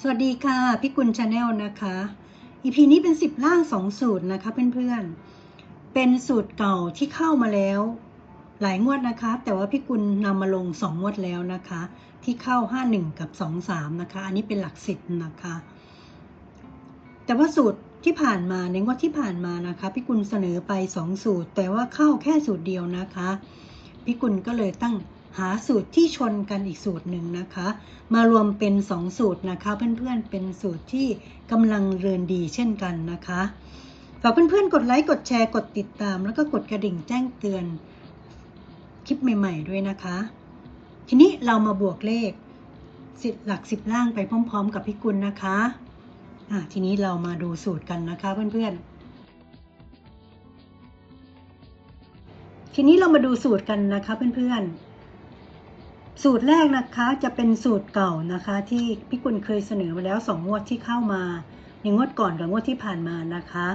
สวัสดีค่ะพี่กุลชาแนลนะคะ EP นี้เป็น10ล่าง2สูตรนะคะเพื่อนๆ เป็นสูตรเก่าที่เข้ามาแล้ว หลายงวดนะคะ แต่ว่าพี่กุลนำมาลง2งงวดแล้วนะคะ ที่เข้า51กับ23นะคะ อันนี้เป็นหลักสิบนะคะ แต่ว่าสูตรที่ผ่านมาในงวดที่ผ่านมานะคะพี่กุลเสนอไป2สูตร แต่ว่าเข้าแค่สูตรเดียวนะคะพี่กุลก็เลยตั้ง หาสูตรที่ชนกันอีกสูตรหนึ่งนะคะ มารวมเป็น 2 สูตรนะคะ เพื่อนๆเป็นสูตรที่กำลังเรือนดีเช่นกันนะคะฝากเพื่อนๆกดไลค์กดแชร์กดติดตาม แล้วก็กดกระดิ่งแจ้งเตือนคลิปใหม่ๆด้วยนะคะ ทีนี้เรามาบวกเลขสิหลักสิบล่างไปพร้อม ๆ กับพี่กุลนะคะอะทีนี้เรามาดูสูตรกันนะคะเพื่อนๆทีนี้เรามาดูสูตรกันนะคะเพื่อนๆ สูตรแรกนะคะจะเป็นสูตรเก่านะคะ ที่พี่กุลเคยเสนอมาแล้วสองงวดที่เข้ามาในงวดก่อนกับงวดที่ผ่านมานะคะ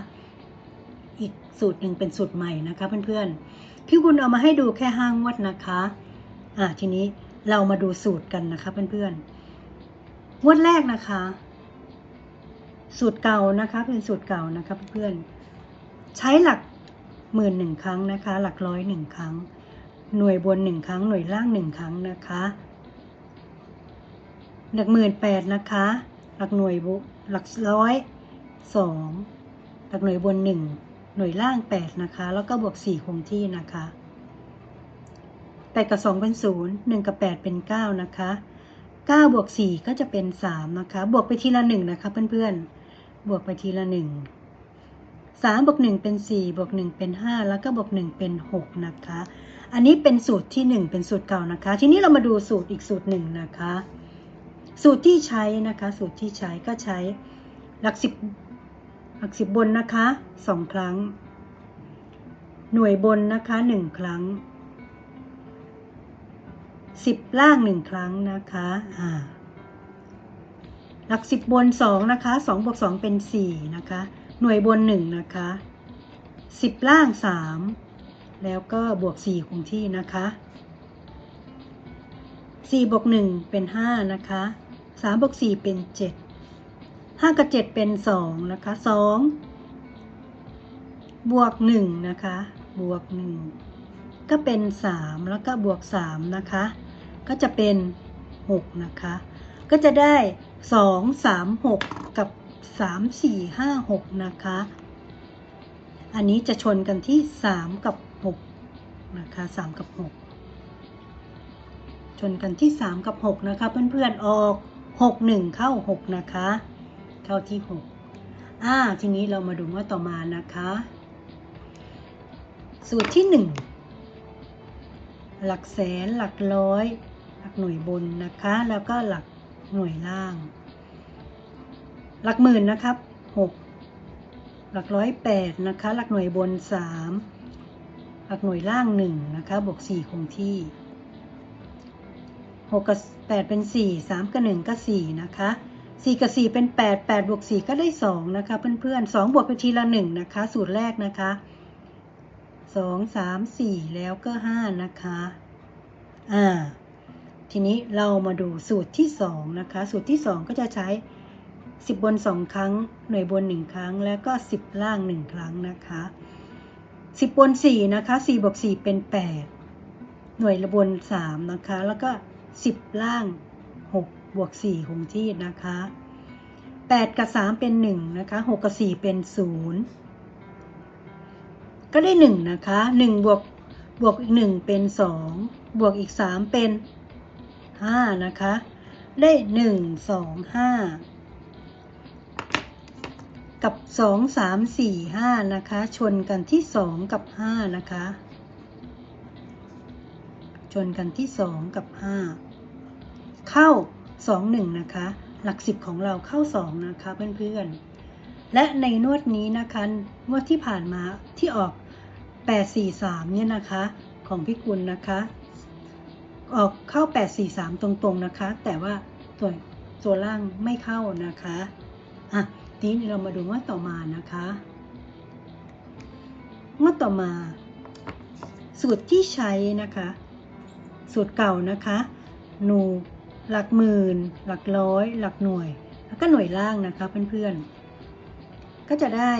อีกสูตรหนึ่งเป็นสูตรใหม่นะคะเพื่อนๆพี่กุลเอามาให้ดูแค่ห้างวดนะคะอ่าทีนี้เรามาดูสูตรกันนะคะเพื่อนๆงวดแรกนะคะ สูตรเก่านะคะเป็นสูตรเก่านะคะเพื่อนๆใช้หลักหมื่นหนึ่งครั้งนะคะ หลักร้อยหนึ่งครั้ง หน่วยบนหนึ่งครั้ง หน่วยล่างหนึ่งครั้งนะคะหลักหมื่นแปดนะคะ หลักหน่วยบุหลักร้อยสองหลักหน่วยบนหนึ่งหน่วยล่างแปดนะคะ แล้วก็บวกสี่คงที่นะคะแปดกับสองเป็นศูนย์หนึ่งกับแปดเป็นเก้านะคะเก้าบวกสี่ก็จะเป็นสามนะคะ บวกไปทีละหนึ่งนะคะเพื่อนๆ บวกไปทีละหนึ่ง สามบวกหนึ่งเป็นสี่บวกหนึ่งเป็นห้าแล้วก็บวกหนึ่งเป็นหกนะคะ อันนี้เป็นสูตรที่หนึ่งเป็นสูตรเก่านะคะ ทีนี้เรามาดูสูตรอีกสูตรหนึ่งนะคะ สูตรที่ใช้นะคะ สูตรที่ใช้ก็ใช้หลักสิบหลักสิบบนนะคะสองครั้ง หน่วยบนนะคะหนึ่งครั้งสิบล่างหนึ่งครั้งนะคะอ่าหลักสิบบนสองนะคะสองบวกสองเป็นสี่นะคะ หน่วยบนหนึ่งนะคะสิบล่างสามแล้วก็บวกสี่คงที่นะคะสี่บวกหนึ่งเป็นห้านะคะสามบวกสี่เป็นเจ็ดห้ากับเจ็ดเป็นสองนะคะสองบวกหนึ่งนะคะบวกหนึ่งก็เป็นสามแล้วก็บวกสามนะคะก็จะเป็นหกนะคะก็จะได้สองสามหกกับ สามสี่ห้าหกนะคะ อันนี้จะชนกันที่สามกับหกนะคะสามกับหกชนกันที่สามกับหกนะคะเพื่อนๆออกหกหนึ่งเข้าหกนะคะ เข้าที่หกอ่าทีนี้เรามาดูว่าต่อมานะคะ สูตรที่หนึ่งหลักแสนหลักร้อย หลักหน่วยบนนะคะ แล้วก็หลักหน่วยล่าง หลักหมื่นนะครับหกหลักร้อยแปดนะคะ หลักหน่วยบนสามหลักหน่วยล่างหนึ่งนะคะ บวกสี่คงที่หกกับแปดเป็นสี่สามกับหนึ่งก็สี่นะคะสี่กับสี่เป็นแปดแปดบวกสี่ก็ได้สองนะคะ เพื่อนๆสองบวกไปทีละหนึ่งนะคะ สูตรแรกนะคะสองสามสี่แล้วก็ห้านะคะ อ่า ทีนี้เรามาดูสูตรที่สองนะคะ สูตรที่สองก็จะใช้ สิบบนสองครั้ง หน่วยบนหนึ่งครั้ง แล้วก็สิบล่างหนึ่งครั้งนะคะสิบบนสี่นะคะสี่บวกสี่เป็นแปดหน่วยบนสามนะคะ แล้วก็สิบล่างหกบวกสี่คงที่นะคะแปดกับสามเป็นหนึ่งนะคะหกกับสี่เป็นศูนย์ก็ได้หนึ่งนะคะหนึ่งบวก บวกอีกหนึ่งเป็นสองบวกอีกสามเป็นห้านะคะ ได้หนึ่งสองห้า กับสองสามสี่ห้านะคะ ชนกันที่สองกับห้านะคะ ชนกันที่สองกับห้าเข้าสองหนึ่งนะคะ หลักสิบของเราเข้าสองนะคะเพื่อนๆ และในนวดนี้นะคะนวดที่ผ่านมาที่ออกแปดสี่สามเนี่ยนะคะ ของพี่กุลนะคะ ออกเข้าแปดสี่สามตรงๆนะคะ แต่ว่าตัวตัวล่างไม่เข้านะคะอะ ทีนี้เรามาดูว่าต่อมานะคะว่าต่อมา สูตรที่ใช้นะคะ สูตรเก่านะคะ หนูหลักหมื่น หลักร้อย หลักหน่วย แล้วก็หน่วยล่างนะคะเพื่อนๆ ก็จะได้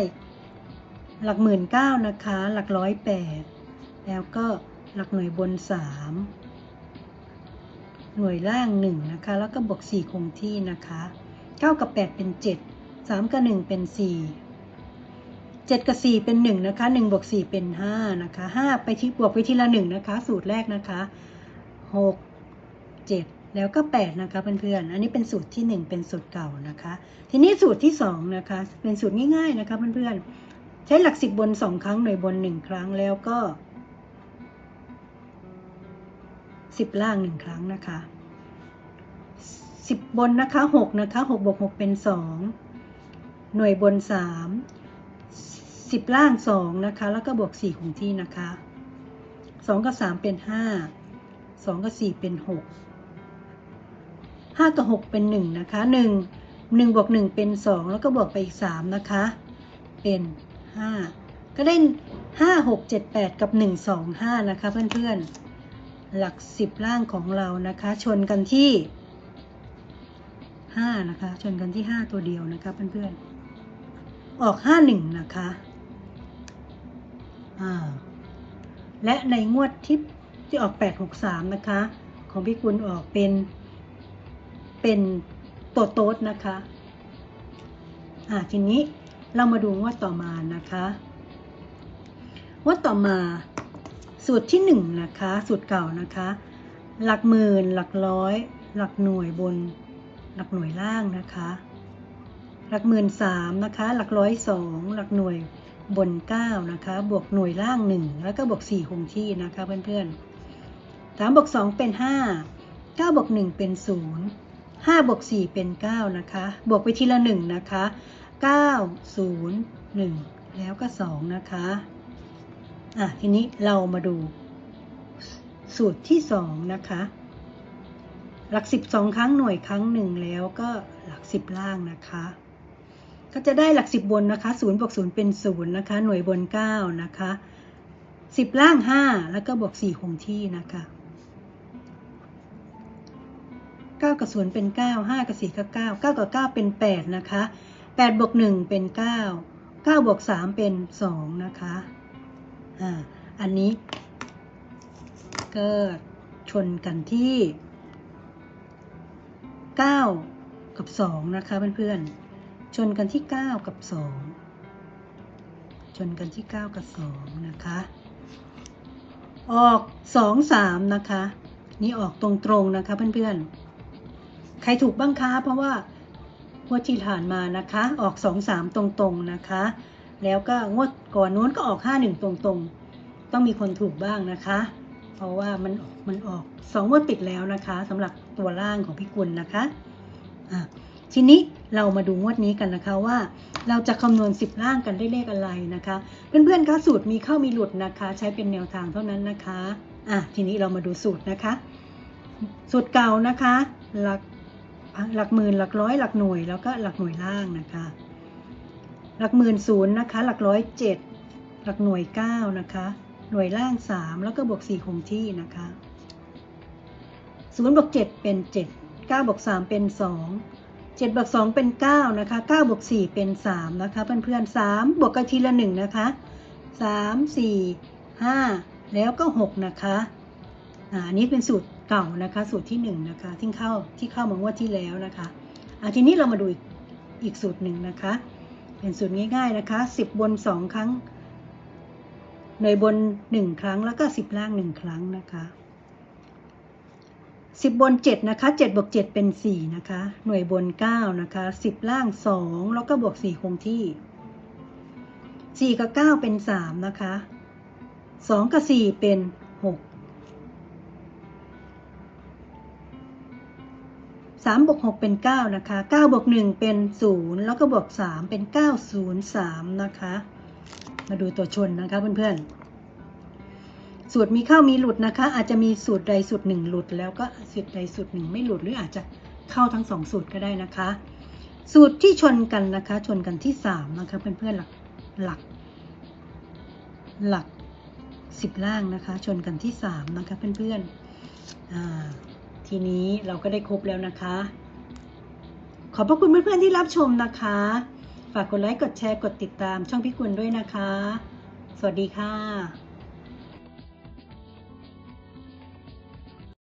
หลักหมื่นเก้านะคะ หลักร้อยแปดแล้วก็หลักหน่วยบนสามหน่วยล่างหนึ่งนะคะ แล้วก็บวกสี่คงที่นะคะเก้ากับแปดเป็นเจ็ด สามกับหนึ่งเป็นสี่เจ็ดกับสี่เป็นหนึ่งนะคะหนึ่งบวกสี่เป็นห้านะคะห้าไปที่บวกไปทีละหนึ่งนะคะ สูตรแรกนะคะหกเจ็ดแล้วก็แปดนะคะเพื่อนๆ อันนี้เป็นสูตรที่หนึ่งเป็นสูตรเก่านะคะ ทีนี้สูตรที่สองนะคะ เป็นสูตรง่ายๆนะคะเพื่อนๆ ใช้หลักสิบบนสองครั้งหน่วยบนหนึ่งครั้งแล้วก็สิบล่างหนึ่งครั้งนะคะสิบบนนะคะหกนะคะหกบวกหกเป็นสอง หน่วยบนสามสิบล่างสองนะคะ แล้วก็บวกสี่คงที่นะคะสองกับสามเป็นห้าสองกับสี่เป็นหกห้ากับหกเป็นหนึ่งนะคะหนึ่งหนึ่งบวกหนึ่งเป็นสองแล้วก็บวกไปอีกสามนะคะ เป็นห้าก็ได้ห้าหกเจ็ดแปดกับหนึ่งสองห้านะคะ เพื่อนๆ หลักสิบล่างของเรานะคะ ชนกันที่ห้านะคะ ชนกันที่ห้าตัวเดียวนะคะ เพื่อนๆ ออกห้าหนึ่งนะคะ อ่า และในงวดที่ที่ออกแปดหกสามนะคะ ของพี่กุลออกเป็น เป็นตัวโต๊ดนะคะ อ่า ทีนี้เรามาดูงวดต่อมานะคะงวดต่อมาสูตรที่หนึ่งนะคะ สูตรเก่านะคะ หลักหมื่นหลักร้อย หลักหน่วยบน หลักหน่วยล่างนะคะ หลักหมื่นสามนะคะ หลักร้อยสองหลักหน่วยบนเก้านะคะ บวกหน่วยล่างหนึ่งแล้วก็บวกสี่คงที่นะคะเพื่อนๆสามบวกสองเป็นห้าเก้าบวกหนึ่งเป็นศูนย์ห้าบวกสี่เป็นเก้านะคะ บวกไปทีละหนึ่งนะคะเก้าศูนย์หนึ่งแล้วก็สองนะคะอะทีนี้เรามาดูสูตรที่สองนะคะ หลักสิบสองครั้งหน่วยครั้งหนึ่งแล้วก็หลักสิบล่างนะคะ ก็จะได้หลักสิบบนนะคะศูนย์บวกศูนย์เป็นศูนย์นะคะ หน่วยบนเก้านะคะสิบล่างห้าแล้วก็บวกสี่คงที่นะคะเก้ากับศูนย์เป็นเก้าห้ากับสี่ก็เก้าเก้ากับเก้าเป็นแปดนะคะแปดบวกหนึ่งเป็นเก้าเก้าบวกสามเป็นสองนะคะอ่าอันนี้ก็ชนกันที่9กับ2นะคะเพื่อนๆ ชนกันที่ 9 กับ 2 ชนกันที่ 9 กับ 2 นะคะ ออก 2 3 นะคะ นี่ออกตรงๆนะคะเพื่อนๆ ใครถูกบ้างคะเพราะว่างวดที่ผ่านมานะคะ ออก 2 3 ตรงๆนะคะ แล้วก็งวดก่อนนู้นก็ออก 5 1 ตรงๆ ต้องมีคนถูกบ้างนะคะ เพราะว่ามันมันออกสองวดติดแล้วนะคะสำหรับตัวล่างของพี่กุลนะคะอะ ทีนี้เรามาดูงวดนี้กันนะคะว่า เราจะคำนวณ 10 ล่างกันได้เลขอะไรนะคะ เพื่อนๆคะสูตรมีเข้ามีหลุดนะคะ ใช้เป็นแนวทางเท่านั้นนะคะอะทีนี้เรามาดูสูตรนะคะ สูตรเก่านะคะหลักหลักหมื่นหลักร้อยหลักหน่วยแล้วก็หลักหน่วยล่างนะคะ หลักหมื่นศูนย์นะคะ หลักร้อยเจ็ดหลักหน่วยเก้านะคะ หน่วยล่าง3แล้วก็บวก4คงที่นะคะ0บวก7เป็น7 9บวก3เป็น2 7บวก2เป็น 9 นะคะ9บวก4เป็น 3 นะคะ เพื่อนๆ3บวกกันทีละ 1 นะคะ 3 4 5 แล้วก็ 6 นะคะอ่าอันนี้เป็นสูตรเก่านะคะ สูตรที่ 1 นะคะที่เข้าที่เข้ามางวดที่แล้วนะคะอ่าทีนี้เรามาดูอีกอีกสูตรหนึ่งนะคะ เป็นสูตรง่ายๆนะคะ 10 บน 2 ครั้งหน่วยบนหนึ่งครั้งแล้วก็สิบล่างหนึ่งครั้งนะคะ สิบบนเจ็ดนะคะเจ็ดบวกเจ็ดเป็นสี่นะคะ หน่วยบนเก้านะคะสิบล่างสองแล้วก็บวกสี่คงที่สี่กับเก้าเป็นสามนะคะสองกับสี่เป็นหกสามบวกหกเป็นเก้านะคะเก้าบวกหนึ่งเป็นศูนย์แล้วก็บวกสามเป็นเก้าศูนย์สามนะคะ มาดูตัวชนนะคะเพื่อนๆ สูตรมีเข้ามีหลุดนะคะ อาจจะมีสูตรใดสูตรหนึ่งหลุด แล้วก็สูตรใดสูตรหนึ่งไม่หลุดหรืออาจจะเข้าทั้งสองสูตรก็ได้นะคะ สูตรที่ชนกันนะคะ ชนกันที่สามนะคะเพื่อนๆหลักหลัก หลักสิบล่างนะคะ ชนกันที่สามนะคะเพื่อนๆทีนี้เราก็ได้ครบแล้วนะคะ ขอบพระคุณเพื่อนๆที่รับชมนะคะ ฝากกดไลค์กดแชร์กดติดตามช่องพี่กุลด้วยนะคะ สวัสดีค่ะ